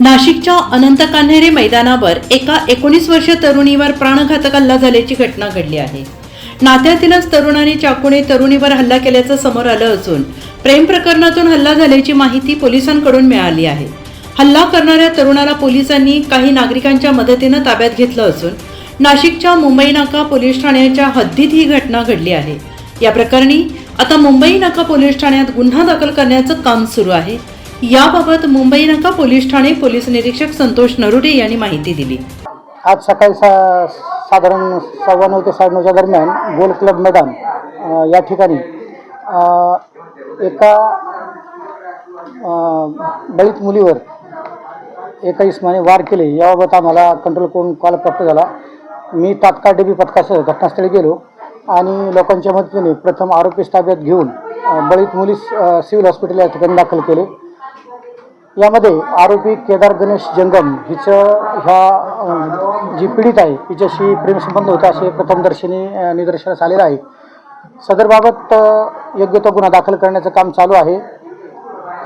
नाशिकच्या अनंत कान्हेरे मैदानावर एका एकोणीस वर्षीय तरुणीवर प्राणघातक हल्ला झाल्याची घटना घडली आहे. नात्यातीलच तरुणाने चाकूने तरुणीवर हल्ला केल्याचं समोर आलं असून प्रेम प्रकरणातून हल्ला झाल्याची माहिती पोलिसांकडून मिळाली आहे. हल्ला करणाऱ्या तरुणाला पोलिसांनी काही नागरिकांच्या मदतीनं ताब्यात घेतलं असून नाशिकच्या मुंबई नाका पोलीस ठाण्याच्या हद्दीत ही घटना घडली आहे. या प्रकरणी आता मुंबई नाका पोलीस ठाण्यात गुन्हा दाखल करण्याचं काम सुरू आहे. याबाबत मुंबई नाका पोलीस ठाणे पोलीस निरीक्षक संतोष नरुडे यांनी माहिती दिली. आज सकाळी सा साधारण सव्वा नऊ ते साडेनऊच्या दरम्यान गोल क्लब मैदान या ठिकाणी एका बळीत दलित मुलीवर एका इस्माने वार केले. याबाबत आम्हाला कंट्रोल करून कॉल प्राप्त झाला. मी तात्काळ डीबी पथकासह घटनास्थळी गेलो आणि लोकांच्या मदतीने प्रथम आरोपीस ताब्यात घेऊन बळीत मुलीस सिव्हिल हॉस्पिटल या ठिकाणी दाखल केले. यामध्ये आरोपी केदार गणेश जंगम हिचं ह्या जी पीडित आहे हिच्याशी प्रेमसंबंध होता असे प्रथमदर्शनी निदर्शनास आलेलं आहे. सदरबाबत योग्य तो गुन्हा दाखल करण्याचं काम चालू आहे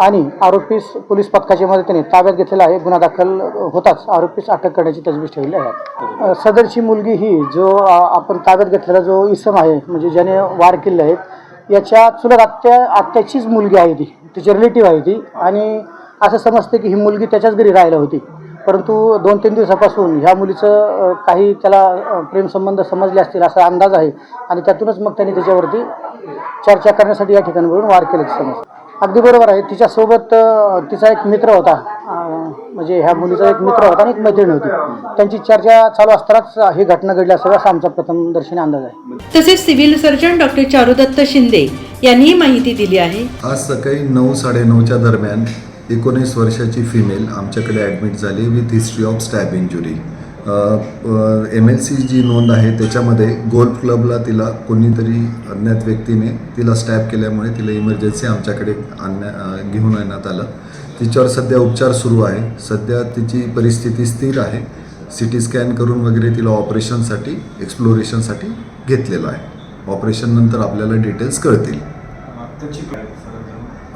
आणि आरोपीस पोलीस पथकाच्या मदतीने ताब्यात घेतलेला आहे. गुन्हा दाखल होताच आरोपीस अटक करण्याची तजवीज ठेवली आहे. सदरची मुलगी ही जो आपण ताब्यात घेतलेला जो इसम आहे म्हणजे ज्याने वार केले आहेत याच्या चुलत आत्या आत्याचीच मुलगी आहे ती. तिची रिलेटिव्ह आहे ती. आणि असं समजते की ही मुलगी त्याच्याच घरी राहायला होती. परंतु दोन तीन दिवसापासून ह्या मुलीचं काही त्याला प्रेमसंबंध समजले असतील असा अंदाज आहे. आणि त्यातूनच मग त्यांनी त्याच्यावरती चर्चा करण्यासाठी या ठिकाणावरून वार केले समज अगदी बरोबर आहे. तिच्यासोबत तिचा एक मित्र होता. म्हणजे ह्या मुलीचा एक मित्र होता आणि एक मैत्रीण होती. त्यांची चर्चा चालू असतानाच ही घटना घडली असावी असा आमचा प्रथम दर्शनी अंदाज आहे. तसेच civil surgeon doctor Charudatta Shinde यांनी ही माहिती दिली आहे. आज सकाळी नऊ साडेनऊच्या दरम्यान एकोणीस वर्षाची फिमेल आमच्याकडे ॲडमिट झाली with history of stab injury M L C जी नोंद आहे त्याच्यामध्ये गोल्फ क्लबला तिला कोणीतरी अज्ञात व्यक्तीने तिला स्टॅब केल्यामुळे तिला इमर्जन्सी आमच्याकडे आणण्या घेऊन येण्यात आलं. तिच्यावर सध्या उपचार सुरू आहे. सध्या तिची परिस्थिती स्थिर आहे. सी टी स्कॅन करून वगैरे तिला ऑपरेशनसाठी एक्सप्लोरेशनसाठी घेतलेलं आहे. ऑपरेशननंतर आपल्याला डिटेल्स कळतील.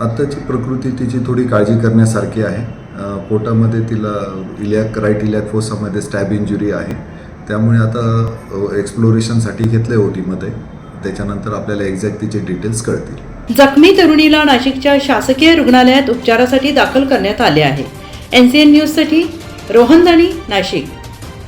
आत्ताची प्रकृती तिची थोडी काळजी करण्यासारखी आहे. पोटामध्ये तिला इलॅक राईट इलॅक फोसामध्ये स्टॅब इंजुरी आहे. त्यामुळे आता एक्सप्लोरेशनसाठी घेतलं आहे ओ टीमध्ये त्याच्यानंतर आपल्याला एक्झॅक्ट तिचे डिटेल्स कळतील. जखमी तरुणीला नाशिकच्या शासकीय रुग्णालयात उपचारासाठी दाखल करण्यात आले आहे. एन सी एन न्यूजसाठी रोहन दाणी नाशिक.